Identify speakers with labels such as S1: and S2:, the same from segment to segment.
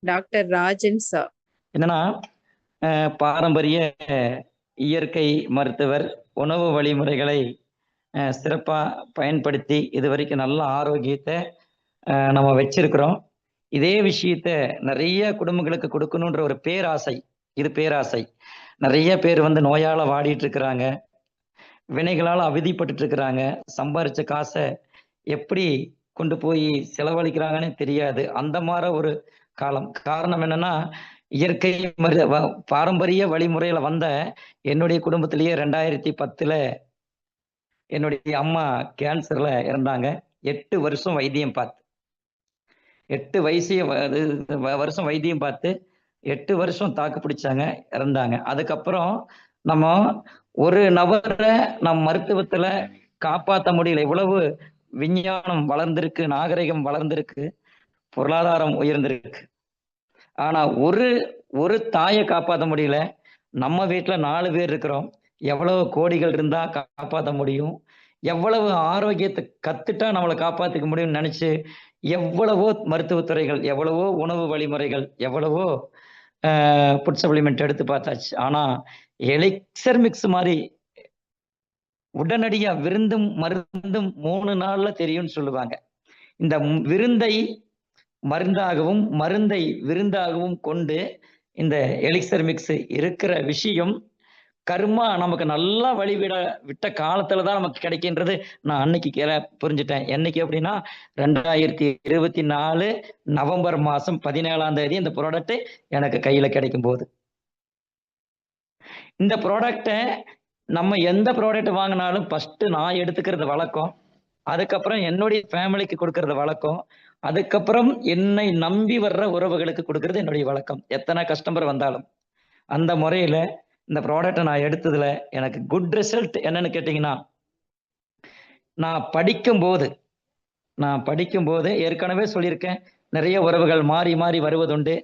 S1: Doctor Rajan sir.
S2: என்னன்னா, பாரம்பரிய இயற்கை மருத்துவர், உணவு வழிமுறைகளை சிறப்பாக பயன்படுத்தி பயன்படுத்தி, இதுவரைக்கும் நல்ல ஆரோக்கியத்தை நம்ம வச்சிருக்கிறோம். இதே விஷயத்த நிறைய குடும்பங்களுக்கு கொடுக்கணுன்ற ஒரு பேராசை. இது பேராசை. நிறைய பேர் வந்து நோயால வாடிட்டு இருக்கிறாங்க. வினைகளால் அவதிப்பட்டுட்டு இருக்கிறாங்க. சம்பாரிச்ச காசை எப்படி கொண்டு போய் செலவழிக்கிறாங்கன்னே தெரியாது. அந்த மாதிரி ஒரு காலம். காரணம் என்னன்னா, இயற்கை மரு பாரம்பரிய வழிமுறையில வந்த என்னுடைய குடும்பத்திலேயே 2010ல என்னுடைய அம்மா கேன்சர்ல இறந்தாங்க. எட்டு வருஷம் வைத்தியம் பார்த்து. எட்டு வயசு இது வ வருஷம் வைத்தியம் பார்த்து, எட்டு வருஷம் தாக்கு பிடிச்சாங்க, இறந்தாங்க. அதுக்கப்புறம் நம்ம ஒரு நபரை நம் மருத்துவத்துல காப்பாற்ற முடியல. இவ்வளவு விஞ்ஞானம் வளர்ந்திருக்கு, நாகரிகம் வளர்ந்திருக்கு, பொருளாதாரம் உயர்ந்திருக்கு. ஆனா ஒரு ஒரு தாயை காப்பாற்ற முடியல. நம்ம வீட்டில் நாலு பேர் இருக்கிறோம். எவ்வளவு கோடிகள் இருந்தா காப்பாற்ற முடியும்? எவ்வளவு ஆரோக்கியத்தை கத்துட்டா நம்மளை காப்பாத்திக்க முடியும்னு நினச்சி எவ்வளவோ மருத்துவத்துறைகள் எவ்வளவோ உணவு வழிமுறைகள், எவ்வளவோ புட் ஃபுட் சப்ளிமெண்ட் எடுத்து பார்த்தாச்சு. ஆனா எலிக்சர் மிக்ஸ் மாதிரி உடனடியா விருந்தும், மருந்தும் மூணு நாள்ல தெரியும்னு சொல்லுவாங்க. இந்த விருந்தை மருந்தாகவும், மருந்தை விருந்தாகவும் கொண்டு இந்த எலிக்சர் மிக்ஸ் இருக்கிற விஷயம், கர்மா நமக்கு நல்லா வழிவிட விட்ட காலத்துல தான் நமக்கு கிடைக்கின்றது நான் அன்னைக்கு கே புரிஞ்சுட்டேன். என்னைக்கு அப்படின்னா ரெண்டாயிரத்தி இருபத்தி நாலு நவம்பர் மாசம் 17ஆம் தேதி இந்த ப்ராடக்ட் எனக்கு கையில கிடைக்கும்போது. இந்த ப்ராடக்டை நம்ம எந்த ப்ராடக்ட் வாங்கினாலும் ஃபர்ஸ்ட் நான் எடுத்துக்கிறது வழக்கம். அதுக்கப்புறம் என்னுடைய ஃபேமிலிக்கு கொடுக்கறது வழக்கம். அதுக்கப்புறம் என்னை நம்பி வர்ற உறவுகளுக்கு கொடுக்கறது என்னுடைய வழக்கம். எத்தனை கஸ்டமர் வந்தாலும். அந்த முறையில இந்த ப்ராடக்டை நான் எடுத்ததுல எனக்கு குட் ரிசல்ட் என்னன்னு கேட்டீங்கன்னா நான் படிக்கும்போது நான் படிக்கும்போது ஏற்கனவே சொல்லியிருக்கேன். நிறைய உறவுகள் மாறி, மாறி வருவதுண்டு.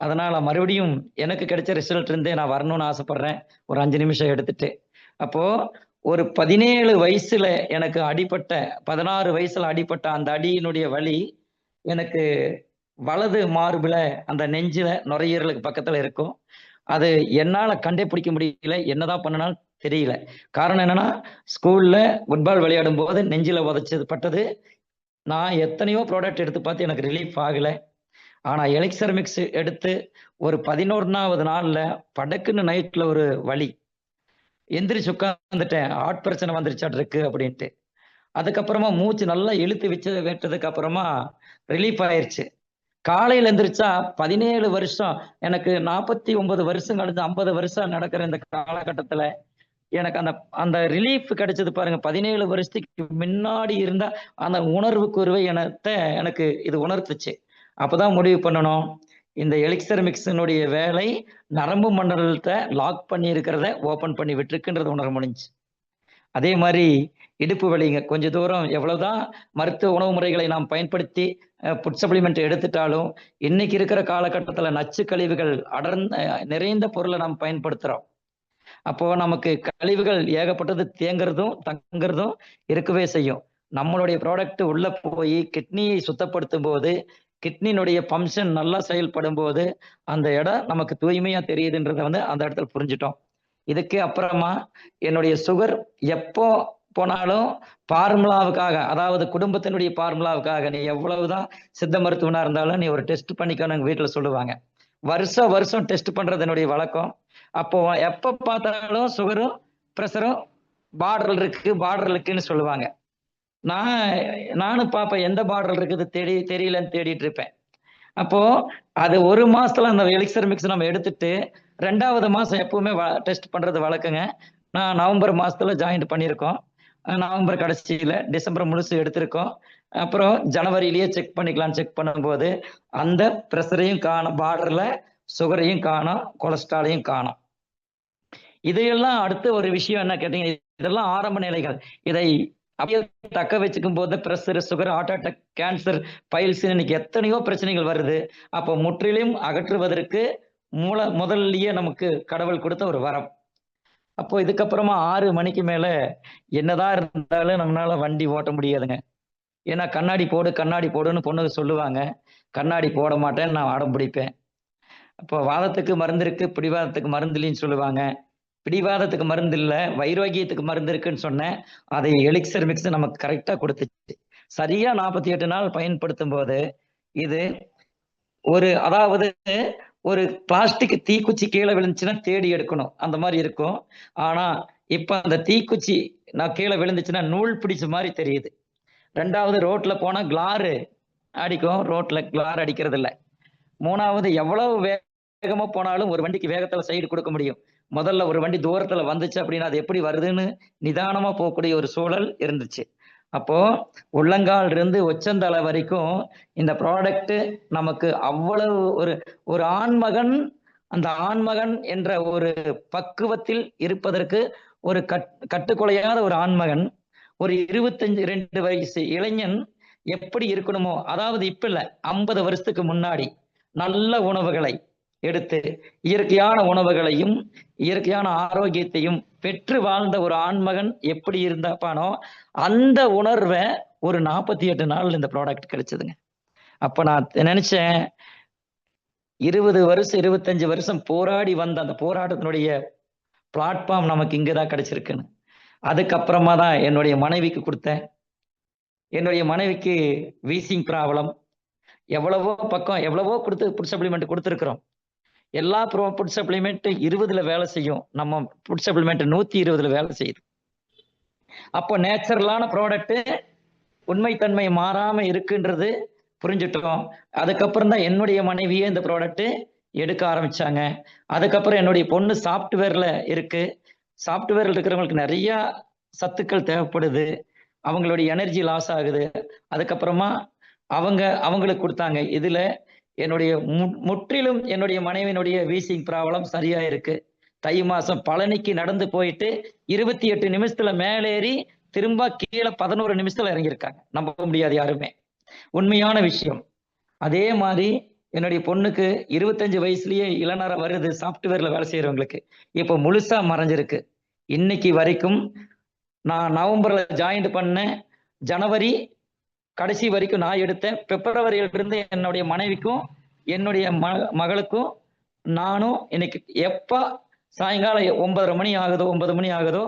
S2: அதனால மறுபடியும் எனக்கு கிடைச்ச ரிசல்ட் இருந்தே நான் வரணும்னு ஆசைப்படுறேன். ஒரு அஞ்சு நிமிஷம் எடுத்துட்டு. அப்போ ஒரு 17 வயசுல எனக்கு அடிப்பட்ட பதினாறு வயசுல அடிப்பட்ட அந்த அடியினுடைய வலி, எனக்கு வலது மார்பில் அந்த நெஞ்சில் நுரையீரலுக்கு பக்கத்தில் இருக்கும். அது என்னால் கண்டே பிடிக்க முடியல. என்னதான் பண்ணுனாலும் தெரியல. காரணம் என்னன்னா, ஸ்கூல்ல ஃபுட்பால் விளையாடும்போது நெஞ்சில உதைச்சது பட்டது. நான் எத்தனையோ ப்ராடக்ட் எடுத்து பார்த்து எனக்கு ரிலீஃப் ஆகலை ஆனால் எலெக்சர் மிக்ஸ் எடுத்து ஒரு பதினோருனாவது நாளில் படக்குன்னு நைட்டில் ஒரு வழி எந்திரிச்சு உட்காந்துட்டேன் ஹார்ட் பிரச்சனை வந்துருச்சாட்ருக்கு அப்படின்ட்டு அதுக்கப்புறமா மூச்சு நல்லா இழுத்து விச்சு விட்டதுக்கு அப்புறமா ரிலீஃப் ஆயிருச்சு. காலையில எந்திரிச்சா 17 வருஷம் எனக்கு 49 வருஷம் கழிஞ்சு 50 வருஷம் நடக்கிற இந்த காலகட்டத்துல, எனக்கு அந்த அந்த ரிலீஃப் கிடைச்சது பாருங்க. 17 வருஷத்துக்கு முன்னாடி இருந்தா அந்த உணர்வுக்குருவை எனத்த எனக்கு இது உணர்த்துச்சு. அப்பதான் முடிவு பண்ணணும். இந்த எலிக்சர் மிக்ஸினுடைய வேலை நரம்பு மண்டலத்தை லாக் பண்ணி இருக்கிறத ஓப்பன் பண்ணி விட்டுருக்குன்றது உணர முடிஞ்சுச்சு. அதே மாதிரி இடுப்பு வலிங்க. கொஞ்ச தூரம் எவ்வளவுதான் மருத்துவ உணவு முறைகளை நாம் பயன்படுத்தி புட் சப்ளிமெண்ட் எடுத்துட்டாலும், இன்னைக்கு இருக்கிற காலகட்டத்தில் நச்சு கழிவுகள் அடர்ந்த நிறைந்த பொருளை நாம் பயன்படுத்துகிறோம் அப்போ நமக்கு கழிவுகள் ஏகப்பட்டது தேங்குறதும், தங்குறதும் இருக்கவே செய்யும். நம்மளுடைய ப்ராடக்ட் உள்ள போய் கிட்னியை சுத்தப்படுத்தும் போது கிட்னியினுடைய ஃபங்க்ஷன் நல்லா செயல்படும்போது, அந்த இடம் நமக்கு தூய்மையா தெரியுதுன்றதை வந்து அந்த இடத்துல புரிஞ்சுட்டோம். இதுக்கு அப்புறமா என்னுடைய சுகர் எப்போ போனாலும் ஃபார்முலாவுக்காக, அதாவது குடும்பத்தினுடைய ஃபார்முலாவுக்காக நீ எவ்வளவுதான் சித்த மருத்துவனா இருந்தாலும், நீ ஒரு டெஸ்ட் பண்ணிக்கணும் எங்க சொல்லுவாங்க. வருஷம் வருஷம் டெஸ்ட் பண்றது என்னுடைய வழக்கம். அப்போ எப்ப பார்த்தாலும் சுகரும், ப்ரெஷரும் பார்டர் இருக்கு, பார்டர் இருக்குன்னு சொல்லுவாங்க. நான் நானும் பார்ப்பேன். எந்த பார்டர் இருக்குது தேடி தெரியலன்னு தேடிட்டு இருப்பேன். அப்போ அது ஒரு மாசத்துல அந்த எலிக்சர் மிக்ஸ் நம்ம எடுத்துட்டு, ரெண்டாவது மாசம் எப்பவுமே வ டெஸ்ட் பண்றது வழக்கங்க. நான் நவம்பர் மாசத்துல ஜாயின்ட் பண்ணியிருக்கோம். நவம்பர் கடைசியில, டிசம்பர் முழுசு எடுத்திருக்கோம். அப்புறம் ஜனவரியிலேயே செக் பண்ணிக்கலாம்னு செக் பண்ணும்போது, அந்த ப்ரெஷரையும் காணோம் பார்டர்ல, சுகரையும் காணோம், கொலஸ்ட்ராலையும் காணோம். இதையெல்லாம் அடுத்த ஒரு விஷயம் என்ன கேட்டீங்கன்னா, இதெல்லாம் ஆரம்ப நிலைகள். இதை அப்படியே தக்க வச்சுக்கும்போது pressure, sugar, heart attack, cancer, piles இன்னைக்கு எத்தனையோ பிரச்சனைகள் வருது. அப்போ முற்றிலும் அகற்றுவதற்கு மூல முதல்லயே நமக்கு கடவுள் கொடுத்த ஒரு வரம். அப்போ இதுக்கப்புறமா ஆறு மணிக்கு மேல என்னதான் இருந்தாலும் நம்மளால வண்டி ஓட்ட முடியாதுங்க. ஏன்னா கண்ணாடி போடு கண்ணாடி போடுன்னு பொண்ணுக்கு சொல்லுவாங்க. கண்ணாடி போட மாட்டேன்னு நான் ஆடம் பிடிப்பேன். அப்போ வாதத்துக்கு மருந்து இருக்கு பிடிவாதத்துக்கு மருந்து இல்லைன்னு சொல்லுவாங்க. பிடிவாதத்துக்கு மருந்து இல்லை வைரோக்கியத்துக்கு மருந்து இருக்குன்னு சொன்னேன். அதை எலிக்சர் மிக்ஸ் நமக்கு கரெக்டா கொடுத்துச்சு. சரியா நாற்பத்தி எட்டு நாள் பயன்படுத்தும் போது இது ஒரு அதாவது ஒரு பிளாஸ்டிக் தீக்குச்சி கீழே விழுந்துச்சுன்னா தேடி எடுக்கணும். அந்த மாதிரி இருக்கும். ஆனா இப்ப அந்த தீக்குச்சி நான் கீழே விழுந்துச்சுன்னா நூல் பிடிச்ச மாதிரி தெரியுது. ரெண்டாவது ரோட்ல போனா கிளாரு அடிக்கும். ரோட்ல கிளார் அடிக்கிறது இல்லை. மூணாவது எவ்வளவு வேகமா போனாலும் ஒரு வண்டிக்கு வேகத்துல சைடு கொடுக்க முடியும். முதல்ல ஒரு வண்டி தூரத்துல வந்துச்சு அப்படின்னா அது எப்படி வருதுன்னு நிதானமா போகக்கூடிய ஒரு சூழல் இருந்துச்சு. அப்போ உள்ளங்கால் இருந்து உச்சந்தலை வரைக்கும் இந்த ப்ராடக்ட் நமக்கு அவ்வளவு ஒரு ஒரு ஆண்மகன் அந்த ஆண்மகன் என்ற ஒரு பக்குவத்தில் இருப்பதற்கு ஒரு கட் கட்டுக்குலையாத ஒரு ஆண்மகன் ஒரு இருபத்தஞ்சு ரெண்டு வயசு இளைஞன் எப்படி இருக்கணுமோ அதாவது இப்ப இல்ல ஐம்பது வருஷத்துக்கு முன்னாடி நல்ல உணவுகளை எடுத்து இயற்கையான உணவுகளையும் இயற்கையான ஆரோக்கியத்தையும் பெற்று வாழ்ந்த ஒரு ஆண்மகன் எப்படி இருந்தாப்பானோ அந்த உணர்வை ஒரு நாற்பத்தி எட்டு நாள் இந்த ப்ராடக்ட் கிடைச்சதுங்க. அப்ப நான் நினைச்சேன் இருபது வருஷம் இருபத்தஞ்சு வருஷம் போராடி வந்த அந்த போராட்டத்தினுடைய பிளாட்ஃபார்ம் நமக்கு இங்கதான் கிடைச்சிருக்குன்னு. அதுக்கப்புறமா தான் என்னுடைய மனைவிக்கு கொடுத்தேன். என்னுடைய மனைவிக்கு வீசிங் ப்ராப்ளம் எவ்வளவோ பக்கம் எவ்வளவோ கொடுத்து ஃபுட் சப்ளிமெண்ட் கொடுத்துருக்குறோம். எல்லா ப்ரோ ஃபுட் சப்ளிமெண்ட் இருபதுல வேலை செய்யும். நம்ம ஃபுட் சப்ளிமெண்ட் நூத்தி இருபதுல வேலை செய்யுது. அப்போ நேச்சுரலான ப்ராடக்ட் உண்மைத்தன்மை மாறாம இருக்குன்றது புரிஞ்சுட்டோம். அதுக்கப்புறம் தான் என்னுடைய மனைவியே இந்த ப்ராடக்ட் எடுக்க ஆரம்பிச்சாங்க. அதுக்கப்புறம் என்னுடைய பொண்ணு சாஃப்ட்வேர்ல இருக்கு. சாஃப்ட்வேர்ல இருக்கிறவங்களுக்கு நிறைய சத்துக்கள் தேவைப்படுது. அவங்களுடைய எனர்ஜி லாஸ் ஆகுது. அதுக்கப்புறமா அவங்க அவங்களுக்கு கொடுத்தாங்க. இதுல என்னுடைய முற்றிலும் என்னுடைய மனைவியினுடைய வீசிங் ப்ராப்ளம் சரியா இருக்கு தை மாசம் பழனிக்கு நடந்து போயிட்டு இருபத்தி எட்டு நிமிஷத்துல மேலேறி திரும்ப கீழே பதினோரு நிமிஷத்துல இறங்கியிருக்காங்க. நம்ப முடியாது யாருமே. உண்மையான விஷயம். அதே மாதிரி என்னுடைய பொண்ணுக்கு இருபத்தஞ்சு வயசுலயே இளநர வருது சாப்ட்வேர்ல வேலை செய்யறவங்களுக்கு இப்போ முழுசா மறைஞ்சிருக்கு. இன்னைக்கு வரைக்கும் நான் நவம்பர்ல ஜாயின் பண்ண ஜனவரி கடைசி வரைக்கும் நான் எடுத்தேன். பிப்ரவரியிலிருந்து என்னுடைய மனைவிக்கும் என்னுடைய ம மகளுக்கும் நானும் இன்னைக்கு எப்போ சாயங்காலம் ஒன்பதரை மணி ஆகுதோ ஒன்பது மணி ஆகுதோ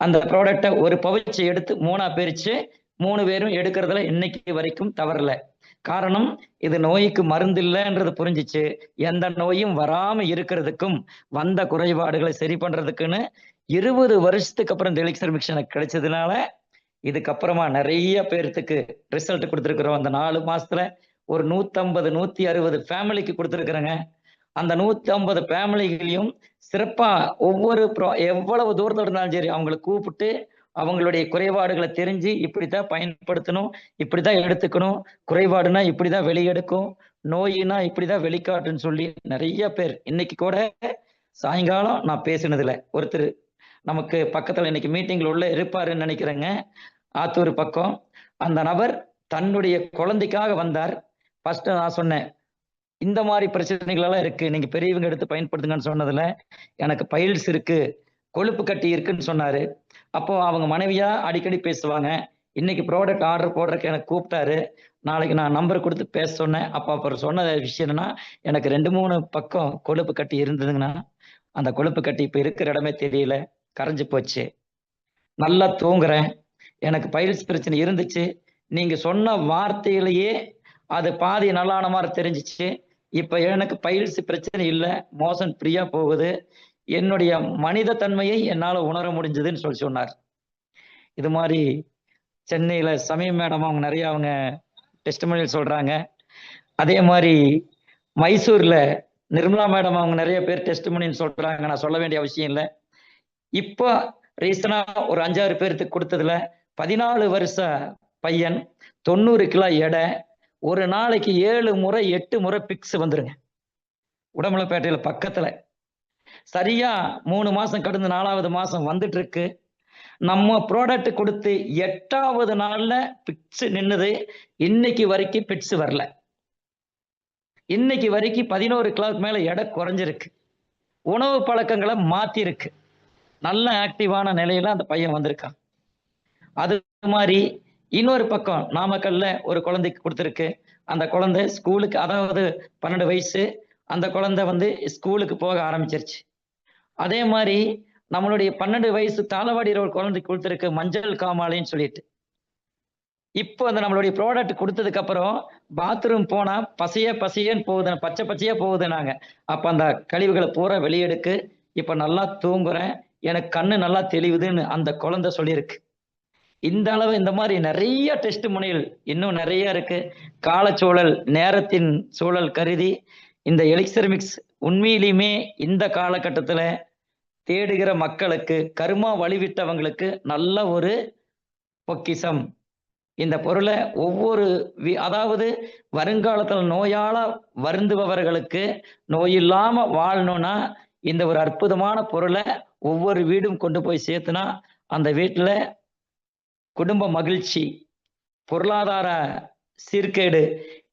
S2: அந்த ப்ராடக்டை ஒரு பவுச்சை எடுத்து மூணா பிரித்து மூணு பேரும் எடுக்கிறதுல இன்னைக்கு வரைக்கும் தவறல காரணம் இது நோய்க்கு மருந்து இல்லைன்றது புரிஞ்சிச்சு. எந்த நோயும் வராம இருக்கிறதுக்கும் வந்த குறைபாடுகளை சரி பண்றதுக்குன்னு இருபது வருஷத்துக்கு அப்புறம் இந்த எலிக்சர் மிக்ஷனுக்கு கிடைச்சதுனால இதுக்கப்புறமா நிறைய பேர்த்துக்கு ரிசல்ட் கொடுத்துருக்குறோம். அந்த நாலு மாசத்துல ஒரு நூத்தம்பது நூத்தி அறுபது ஃபேமிலிக்கு கொடுத்துருக்குறேங்க. அந்த நூத்தி ஐம்பது ஃபேமிலிகளையும் சிறப்பா ஒவ்வொரு ப்ரோ எவ்வளவு தூரத்தில் இருந்தாலும் சரி அவங்களை கூப்பிட்டு அவங்களுடைய குறைபாடுகளை தெரிஞ்சு இப்படித்தான் பயன்படுத்தணும் இப்படிதான் எடுத்துக்கணும். குறைபாடுனா இப்படிதான் வெளியெடுக்கும். நோயினா இப்படிதான் வெளிக்காட்டுன்னு சொல்லி நிறைய பேர் இன்னைக்கு கூட சாயங்காலம் நான் பேசினதுல ஒருத்தர் நமக்கு பக்கத்துல இன்னைக்கு மீட்டிங்ல உள்ள இருப்பாருன்னு நினைக்கிறேங்க. ஆத்தூர் பக்கம். அந்த நபர் தன்னுடைய குழந்தைக்காக வந்தார். ஃபர்ஸ்ட் நான் சொன்னேன் இந்த மாதிரி பிரச்சனைகள் எல்லாம் இருக்கு. நீங்க பெரியவங்க எடுத்து பயன்படுத்துங்கன்னு சொன்னதுல எனக்கு பைல்ஸ் இருக்கு கொழுப்பு கட்டி இருக்குன்னு சொன்னாரு. அப்போ அவங்க மனைவியா அடிக்கடி பேசுவாங்க. இன்னைக்கு ப்ராடக்ட் ஆர்டர் போடுறதுக்கு எனக்கு கூப்பிட்டாரு. நாளைக்கு நான் நம்பர் கொடுத்து பேச சொன்னேன். அப்போ அப்புறம் சொன்ன விஷயம் என்னன்னா எனக்கு ரெண்டு மூணு பக்கம் கொழுப்பு கட்டி இருந்ததுங்கன்னா அந்த கொழுப்பு கட்டி இப்போ இருக்கிற இடமே தெரியல. கரைஞ்சு போச்சு. நல்லா தூங்குறேன். எனக்கு பயிற்சி பிரச்சனை இருந்துச்சு. நீங்க சொன்ன வார்த்தையிலேயே அது பாதி நல்லான மாதிரி தெரிஞ்சிச்சு. இப்ப எனக்கு பயிற்சி பிரச்சனை இல்லை. மோசன் ஃப்ரீயா போகுது. என்னுடைய மனித தன்மையை என்னால உணர முடிஞ்சதுன்னு சொல்லி சொன்னார். இது மாதிரி சென்னையில சமயம் மேடம் அவங்க நிறைய அவங்க டெஸ்ட் சொல்றாங்க. அதே மாதிரி மைசூர்ல நிர்மலா மேடம் அவங்க நிறைய பேர் டெஸ்ட் சொல்றாங்க. நான் சொல்ல வேண்டிய அவசியம் இல்லை. இப்போ ரீசனா ஒரு அஞ்சாறு பேர்த்துக்கு கொடுத்ததுல பதினாலு வருஷ பையன் தொண்ணூறு கிலோ எடை ஒரு நாளைக்கு ஏழு முறை எட்டு முறை பிக்ஸ் வந்துருங்க. உடம்புலப்பேட்டையில பக்கத்துல. சரியா மூணு மாசம் கடந்து நாலாவது மாசம் வந்துட்டு இருக்கு நம்ம ப்ராடக்ட் கொடுத்து எட்டாவது நாள்ல பிக்ஸ் நின்னுது. இன்னைக்கு வரைக்கும் பிக்ஸ் வரல. இன்னைக்கு வரைக்கும் பதினோரு கிலோக்கு மேல எடை குறைஞ்சிருக்கு. உணவு பழக்கங்களை மாத்திருக்கு. நல்ல ஆக்டிவான நிலையில அந்த பையன் வந்திருக்கான். அது மாதிரி இன்னொரு பக்கம் நாமக்கல்ல ஒரு குழந்தைக்கு கொடுத்துருக்கு. அந்த குழந்தை ஸ்கூலுக்கு அதாவது பன்னெண்டு வயசு அந்த குழந்தை வந்து ஸ்கூலுக்கு போக ஆரம்பிச்சிருச்சு. அதே மாதிரி நம்மளுடைய பன்னெண்டு வயசு தாளவாடியில் ஒரு குழந்தைக்கு கொடுத்துருக்கு மஞ்சள் காமாலைன்னு சொல்லிட்டு. இப்போ அந்த நம்மளுடைய ப்ராடக்ட் கொடுத்ததுக்கு அப்புறம் பாத்ரூம் போனா பசைய பசியன்னு போகுது பச்சை பச்சையா போகுது நாங்க அப்ப அந்த கழிவுகளை பூரா வெளியெடுக்கு இப்ப நல்லா தூங்குறேன் எனக்கு கண்ணு நல்லா தெளிவுதுன்னு அந்த குழந்தை சொல்லியிருக்கு. இந்த அளவு இந்த மாதிரி நிறைய டெஸ்ட் முனைகள் இன்னும் நிறைய இருக்கு. காலச்சூழல் நேரத்தின் சூழல் கருதி இந்த எலிக்சர்மிக்ஸ் உண்மையிலுமே இந்த காலகட்டத்தில் தேடுகிற மக்களுக்கு கருமா வழிவிட்டவங்களுக்கு நல்ல ஒரு பொக்கிசம் இந்த பொருளை ஒவ்வொரு வி- அதாவது வருங்காலத்தில் நோயால வருந்துபவர்களுக்கு நோயில்லாம வாழணும்னா இந்த ஒரு அற்புதமான பொருளை ஒவ்வொரு வீடும் கொண்டு போய் சேர்த்துனா அந்த வீட்டில் குடும்ப மகிழ்ச்சி பொருளாதார சீர்கேடு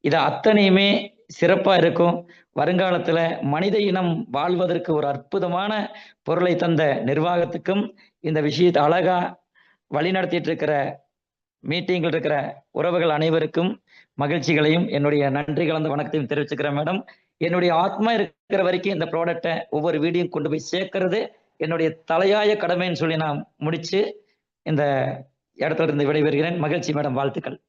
S2: இது அத்தனையுமே சிறப்பாக இருக்கும். வருங்காலத்தில் மனித இனம் வாழ்வதற்கு ஒரு அற்புதமான பொருளை தந்த நிர்வாகத்துக்கும் இந்த விஷயத்தை அழகா வழிநடத்திட்டு இருக்கிற மீட்டிங்கில் இருக்கிற உறவுகள் அனைவருக்கும் மகிழ்ச்சிகளையும் என்னுடைய நன்றி கலந்த வணக்கத்தையும் தெரிவிச்சுக்கிறேன் மேடம். என்னுடைய ஆத்மா இருக்கிற வரைக்கும் இந்த ப்ராடக்டை ஒவ்வொரு வீடியும் கொண்டு போய் சேர்க்கறது என்னுடைய தலையாய கடமைன்னு சொல்லி நான் முடிச்சு இந்த இடத்துல இருந்து விடைபெறுகிறேன். மகிழ்ச்சி மேடம். வாழ்த்துக்கள்.